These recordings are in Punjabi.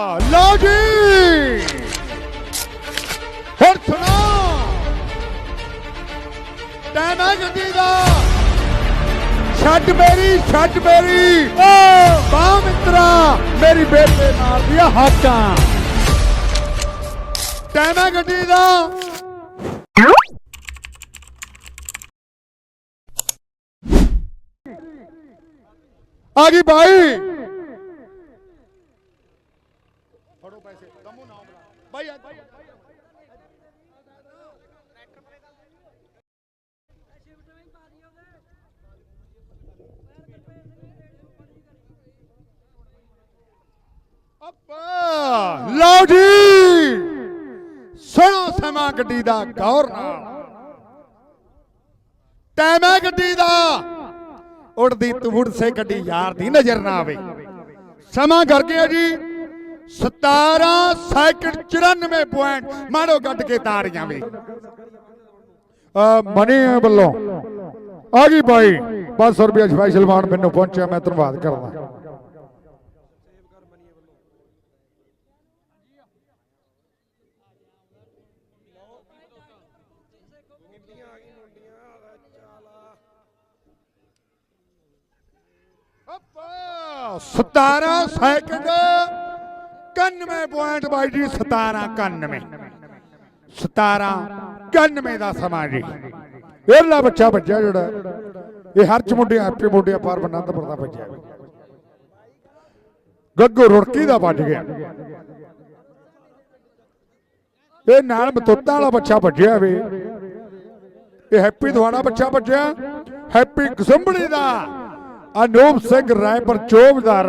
ਲਓ ਜੀ ਹੁਣ ਸੁਣਾ। ਟਾਈਮ ਗੱਡੀ ਦਾ। ਛੱਡ ਮੇਰੀ ਛੱਡ ਮੇਰੀ। ਓ ਬਾ ਮਿੱਤਰਾ, ਮੇਰੀ ਬੇਟੇ ਨਾਲ ਦੀਆਂ ਹਾਕਾਂ ਟਾਈਮ ਗੱਡੀ ਦਾ। ਆ ਗਈ ਬਾਈ। ਫੜੋ ਪੈਸੇ। ਦਮੂ ਨਾ ਬੁਲਾ। ਬਾਈ, ਆ ਅੱਪਾ! ਲਓ ਜੀ! ਸੁਣੋ ਸਮਾਂ ਗੱਡੀ ਦਾ, ਗੌਰ ਨਾਲ। ਟਾਈਮ ਹੈ ਗੱਡੀ ਦਾ। ਉੜਦੀ ਤੂੜ ਸੇ ਗੱਡੀ ਯਾਰ ਦੀ ਨਜ਼ਰ ਨਾ ਆਵੇ। ਸਮਾਂ ਕਰ ਗਿਆ ਜੀ। 17 ਸੈਕਿੰਡ 94 ਪੁਆਇੰਟ। ਮਾਰੋ ਗੱਡ ਕੇ ਤਾੜੀਆਂ ਵੇ। ਮਨੀ ਵੱਲੋਂ। ਆ ਗਈ ਬਾਈ। 500 ਰੁਪਏ ਸਪੈਸ਼ਲ ਮਾਨ ਮੈਨੂੰ ਪਹੁੰਚਿਆ, ਮੈਂ ਧੰਨਵਾਦ ਕਰਦਾ। ਸਤਾਰਾਂ 17 ਸੈਕਿੰਡ। 91 ਜੀ 17 91 17 91 ਦਾ ਸਮਾਂ ਜੀ। ਇਹਲਾ ਬੱਚਾ ਬੱਜਿਆ ਜਿਹੜਾ। ਇਹ ਹਰ ਚ ਆਪੇ ਮੁੰਡੇ ਪਰ ਆਨੰਦਪੁਰ ਦਾ ਬੱਜਿਆ ਗੱਗੂ ਰੁੜਕੀ ਦਾ ਵੱਜ ਗਿਆ। ਇਹ ਨਾਲ ਮਤੁੱਤਾਂ ਵਾਲਾ ਬੱਚਾ ਵੱਜਿਆ ਵੇ। ਇਹ ਹੈਪੀ ਦਵਾੜਾ ਬੱਚਾ ਵੱਜਿਆ ਹੈਪੀ ਕਸੰਬੜੀ ਦਾ ਅਨੂਪ ਸਿੰਘ ਰਾਏਪੁਰ ਚੋਬਦਾਰ।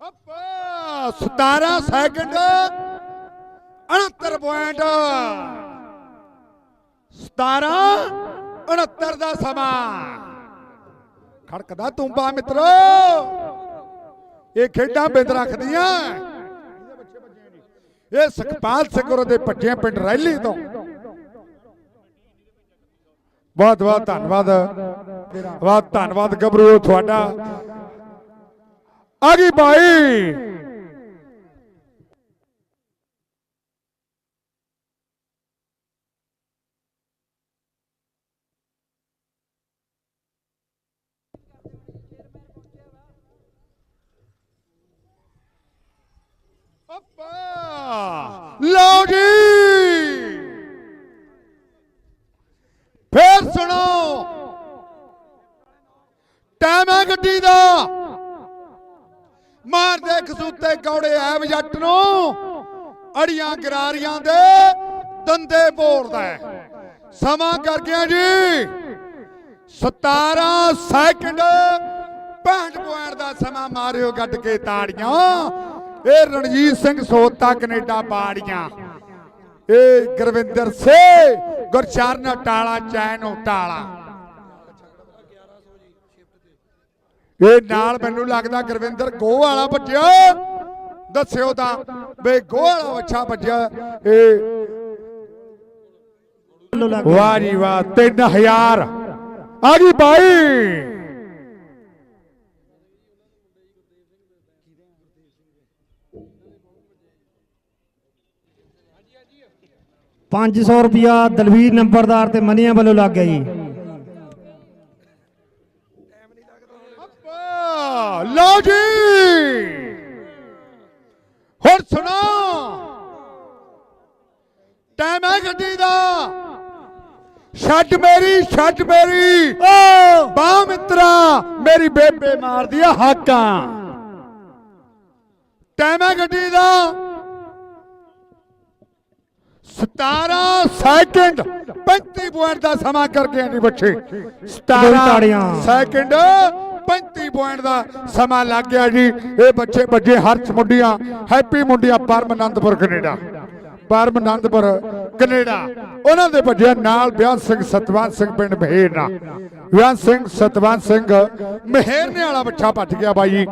ਅੱਪਾ 17 ਸੈਕਿੰਡ 69 ਪੁਆਇੰਟ 17 69 ਦਾ ਸਮਾਂ। ਖੜਕਦਾ ਤੁੰਬਾ ਮਿੱਤਰੋ। ਇਹ ਖੇਡਾਂ ਬਿੰਦ ਰੱਖਦੀਆਂ। ਇਹ ਸੁਖਪਾਲ ਸਿੰਘ ਗੁਰੂ ਦੇ ਭੱਜੇ ਪਿੰਡ ਰੈਲੀ ਤੋਂ। ਬਹੁਤ ਬਹੁਤ ਧੰਨਵਾਦ ਬਹੁਤ ਧੰਨਵਾਦ ਗੱਭਰੂ, ਤੁਹਾਡਾ। ਆ ਗਈ ਭਾਈ ਲਓ ਜੀ। ਫੇਰ ਸੁਣੋ। ਟਾਈਮ ਹੈ ਗੱਡੀ ਦੇ। ਖਸੂਤੇ ਕੌੜੇ ਐ ਜੱਟ ਨੂੰ ਅੜੀਆਂ ਗਰਾਰੀਆਂ ਦੇ ਦੰਦੇ ਬੋਲਦਾ ਸਮਾਂ ਕਰ ਗਿਆ ਜੀ। 17 ਸੈਕਿੰਡ 65 ਪੁਆਇੰਟ ਦਾ ਸਮਾਂ ਮਾਰਿਓ ਗੱਡ ਕੇ ਤਾੜੀਆਂ। ਇਹ ਰਣਜੀਤ ਸਿੰਘ ਸੋਤਾ ਕੈਨੇਡਾ ਬਾੜੀਆਂ ਇਹ ਗੁਰਵਿੰਦਰ ਸੇ ਗੁਰਚਰਨ ਟਾਲਾ ਚੈਨ ਟਾਲਾ ਇਹ ਨਾਲ ਮੈਨੂੰ ਲੱਗਦਾ ਗੁਰਵਿੰਦਰ ਗੋਹ ਵਾਲਾ ਭੱਜਿਆ ਦੱਸਿਓ ਤਾਂ ਬਈ ਗੋਹ ਵਾਲਾ ਬੱਚਾ ਭੱਜਿਆ ਇਹ ਵਾਹ ਜੀ ਵਾਹ 3000 ਆ ਗਈ ਬਾਈ। ਪੰਜ ਸੌ ਰੁਪਿਆ ਦਲਵੀਰ ਨੰਬਰਦਾਰ ਤੇ ਮਨੀਆਂ ਵੱਲੋਂ ਲੱਗ ਗਿਆ ਜੀ ਅੱਪਾ, ਲਓ ਜੀ। ਹੁਣ ਸੁਣੋ। ਟਾਈਮ ਹੈ ਗੱਡੀ ਦਾ। ਛੱਡ ਮੇਰੀ ਛੱਡ ਮੇਰੀ। ਓ। ਬਾ ਮਿੱਤਰਾ ਮੇਰੀ ਬੇਬੇ ਮਾਰਦੀ ਆ ਹਾਕਾਂ। ਟਾਈਮ ਹੈ ਗੱਡੀ ਦਾ। 17 ਸੈਕਿੰਡ। 35 ਪੁਆਇੰਟ ਦਾ ਸਮਾਂ ਕਰ ਗਏ ਨੇ ਬੱਚੇ 17 ਤਾੜੀਆਂ। ਸੈਕਿੰਡ। 35 ਪੁਆਇੰਟ ਦਾ ਸਮਾਂ ਲੱਗ ਗਿਆ ਜੀ। ਇਹ ਬੱਚੇ ਬੱਜੇ ਹਰਚ ਮੁੰਡੀਆਂ, ਹੈਪੀ ਮੁੰਡੀਆਂ ਪਰਮ ਆਨੰਦਪੁਰ ਕੈਨੇਡਾ। ਪਰਮਨੰਦਪੁਰ, ਕੈਨੇਡਾ। ਉਹਨਾਂ ਦੇ ਵੱਜਿਆ ਨਾਲ ਬਿਆਨ ਸਿੰਘ ਸਤਵੰਤ ਸਿੰਘ, ਪਿੰਡ ਮਹੇਰਨਾ ਬਿਆਨ ਸਿੰਘ ਸਤਵੰਤ ਸਿੰਘ ਮਹੇਰਨੇ ਵਾਲਾ ਬੱਚਾ ਭੱਜ ਗਿਆ ਬਾਈ।